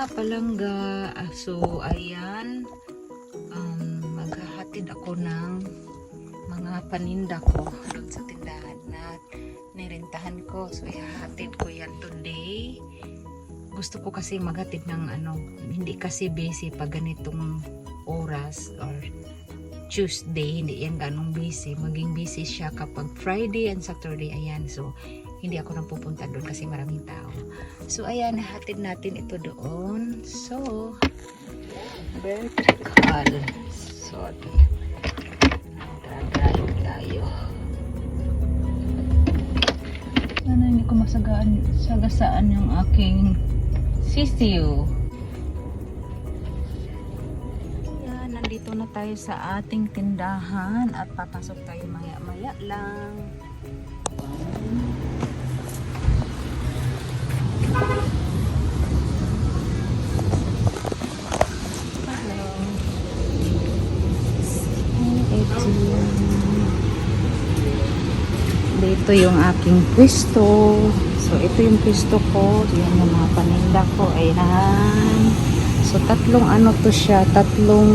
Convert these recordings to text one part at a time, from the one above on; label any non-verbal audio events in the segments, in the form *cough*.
mga palangga. Ah, So, ayan. Um, maghahatid ako ng mga paninda ko doon sa tindahan na nirentahan ko. So, ihahatid ko yan today. Gusto ko kasi maghatid ng ano, hindi kasi busy pag ganitong oras or Tuesday, hindi yan ganong busy. Maging busy siya kapag Friday and Saturday, ayan. So, hindi ako nang pupunta doon kasi maraming tao. So, ayan, nahatid natin ito doon. So, vertical. So, drive tayo. Sana hindi ko masagaan, sagasaan yung aking sisiyo. Yan, nandito na tayo sa ating tindahan at papasok tayo maya-maya lang. Dito yung aking pwesto. So, ito yung pwesto ko. Yan yung mga paninda ko. Ayan. So, tatlong ano to siya. Tatlong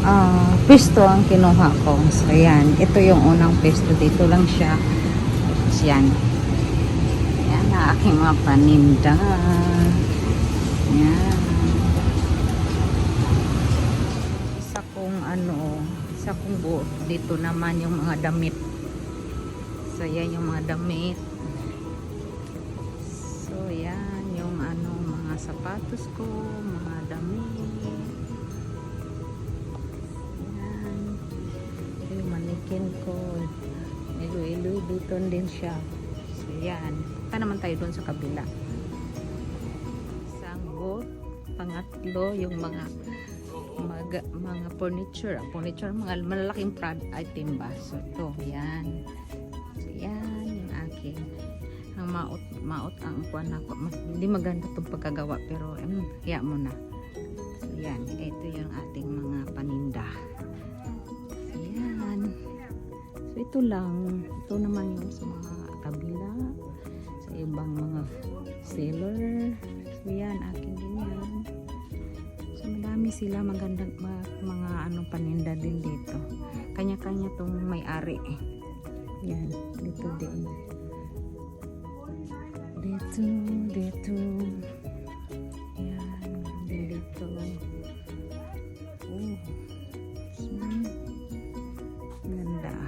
ah pwesto ang kinuha ko. So, ayan. Ito yung unang pwesto. Dito lang siya. Tapos, yan. Yan ang aking mga paninda. Yan. Isa kong ano, isa kong buo. Dito naman yung mga damit. So, yan yung mga damit. So, yan yung ano, mga sapatos ko, mga damit. Yan. Yung manikin ko. Iloy-iloy dito din siya. So, yan. Punta naman tayo doon sa kabila. Sanggot. Pangatlo, yung mga mga, mga furniture. Furniture, mga malalaking prod item ba? So, ito. Yan. Maot, maot ang kuwan ako. Ma- Hindi maganda itong pagkagawa, pero um, hiya mo na. So, yan. Ito yung ating mga paninda. Yan. So, ito lang. Ito naman yung sa mga kabila. Sa ibang mga seller. So, yan. Akin din yan. So, madami sila magandang mga anong paninda din dito. Kanya-kanya tong may-ari. Yan, dito din. Dito, dito. Yan, din dito. Oh. Hmm. Ganda.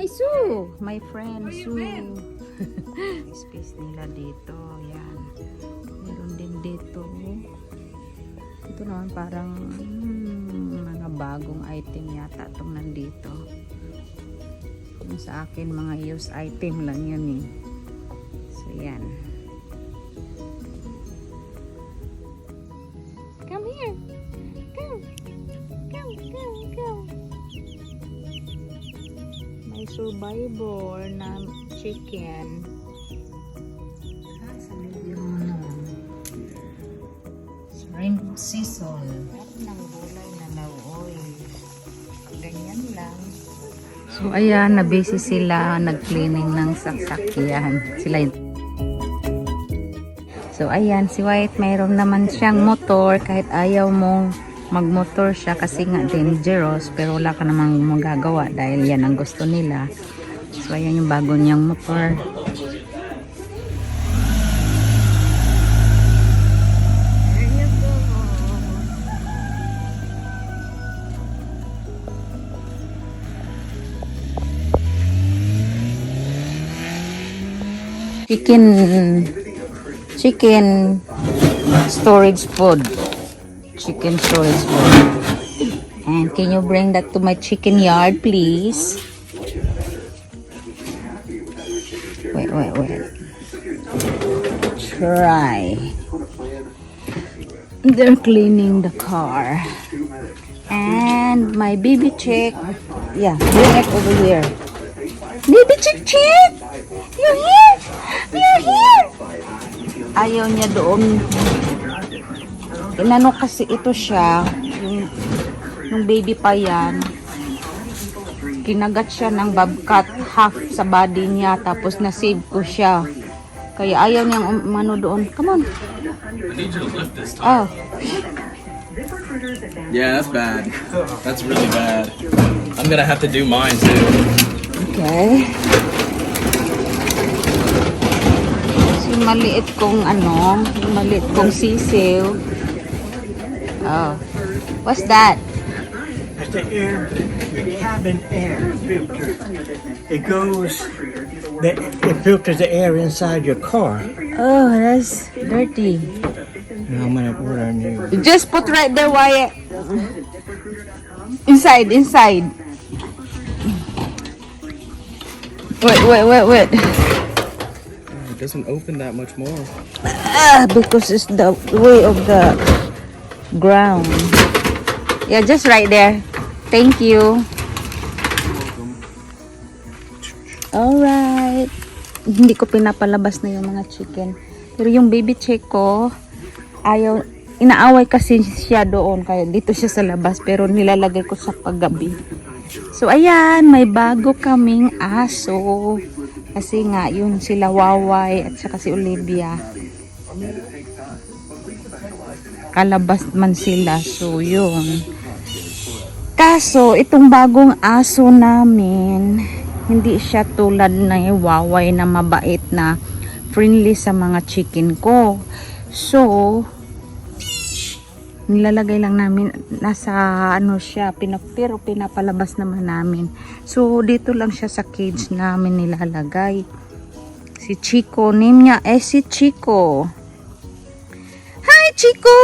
Ay, Sue! My friend, Sue. *laughs* Space nila dito. Yan. Meron din dito. Ito naman parang hmm, mga bagong item yata itong nandito. Yung sa akin, mga used item lang yun eh. So, yan. Come here. Come. Come, come, come. May survivor na chicken. So ayan, na-busy sila nag-cleaning ng sasakyan. Sila. So ayan, si White mayroon naman siyang motor kahit ayaw mong magmotor siya kasi nga dangerous pero wala ka namang magagawa dahil yan ang gusto nila. So ayan yung bago niyang motor. Chicken chicken storage food. Chicken storage food. And mm, can you bring that to my chicken yard, please? Wait, wait, wait. Try. They're cleaning the car. And my baby chick. Yeah, bring it over here. Baby chick chick! You're here! You're here! Ayaw niya doon. Inano kasi ito siya. Yung, yung baby pa yan. Kinagat siya ng bobcat half sa body niya. Tapos na-save ko siya. Kaya ayaw niyang um- umano doon. Come on. Oh. Yeah, that's bad. That's really bad. I'm gonna have to do mine too. Okay. So, maliit kong ano, maliit kong sisiw. Oh. What's that? That's the air, your cabin air filter. It goes, the- it filters the air inside your car. Oh, that's dirty. And I'm gonna order new. Just put right there, Wyatt. Inside, inside. Wait, wait, wait, wait. It doesn't open that much more. Ah, because it's the way of the ground. Yeah, just right there. Thank you. Alright. *laughs* Hindi ko pinapalabas na yung mga chicken. Pero yung baby chick ko, ayaw, inaaway kasi siya doon. Kaya dito siya sa labas. Pero nilalagay ko sa paggabi. So, ayan, may bago kaming aso. Kasi nga, yun sila Waway at saka si Olivia kalabas man sila. So, yun. Kaso, itong bagong aso namin, hindi siya tulad na waway na mabait na friendly sa mga chicken ko. So, nilalagay lang namin nasa ano siya pinap pero pinapalabas naman namin so dito lang siya sa cage namin nilalagay si Chico name niya eh si Chico Hi, Chico!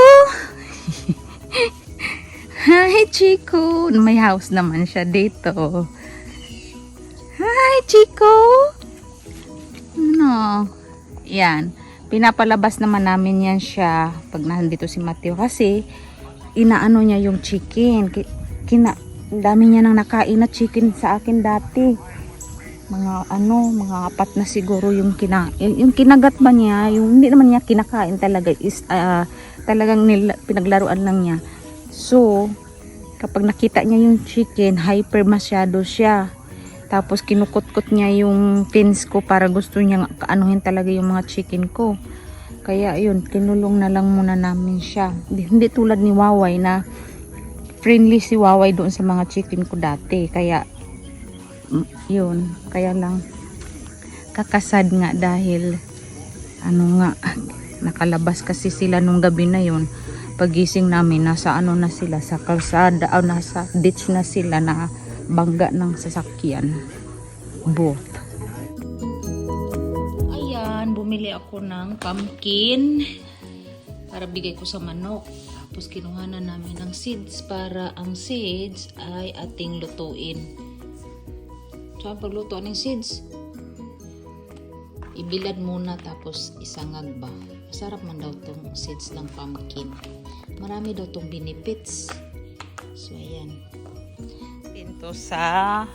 *laughs* Hi, Chico! May house naman siya dito. Hi, Chico! Ano? Yan. Pinapalabas naman namin yan siya pag nandito si Mateo kasi inaano niya yung chicken. Ki- Kina, dami niya nang nakain na chicken sa akin dati mga ano, mga apat na siguro yung kina yung, kinagat ba niya, yung hindi naman niya kinakain talaga is ah, talagang nila, pinaglaruan lang niya. So, kapag nakita niya yung chicken, hyper masyado siya. Tapos kinukot-kot niya yung pins ko para gusto niya kaanuhin talaga yung mga chicken ko. Kaya yun, kinulong na lang muna namin siya. Hindi, tulad ni Waway na friendly si Waway doon sa mga chicken ko dati. Kaya Mm, yun kaya lang kakasad nga dahil ano nga *laughs* nakalabas kasi sila nung gabi na yun pagising namin nasa ano na sila sa kalsada o nasa ditch na sila na bangga ng sasakyan both ayan bumili ako ng pumpkin para bigay ko sa manok tapos kinuha na namin ng seeds para ang seeds ay ating lutuin Saan pagluto ng seeds? Ibilad muna tapos isangag ba. Masarap man daw tong seeds ng pumpkin. Marami daw tong benefits. So, ayan. Pinto sa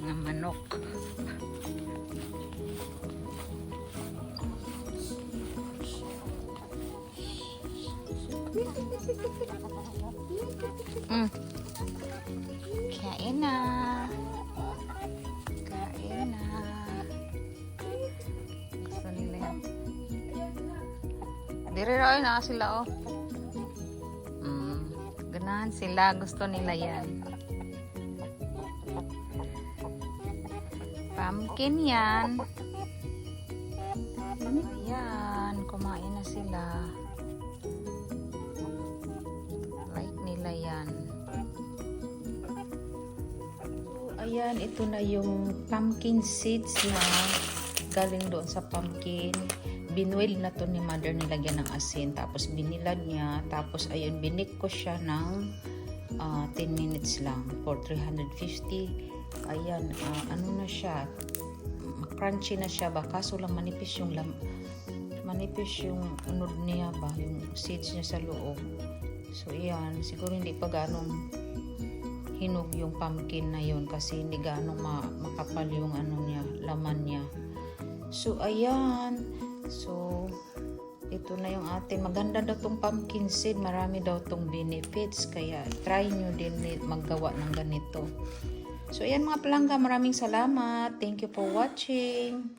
mga manok. Mm. Kain na. Kain na. Gusto nila yan. Raw na sila oh. Mm, ganahan sila. Gusto nila yan. Pumpkin yan. Ayan, kumain na sila. Like nila yan. Ayan, ito na yung pumpkin seeds na galing doon sa pumpkin. Binuil na to ni mother nilagyan ng asin. Tapos binilad niya. Tapos ayun, binik ko siya ng ah, 10 minutes lang for 350. Ayan, ah, ano na siya. Crunchy na siya ba? Kaso lang manipis yung lam manipis yung unod niya ba? Yung seeds niya sa loob. So, ayan. Siguro hindi pa ganong hinog yung pumpkin na yon kasi hindi gaano ma- makapal yung ano niya, laman niya. So, ayan. So, ito na yung atin. Maganda daw tong pumpkin seed. Marami daw tong benefits. Kaya, try nyo din maggawa ng ganito. So, ayan mga palangga. Maraming salamat. Thank you for watching.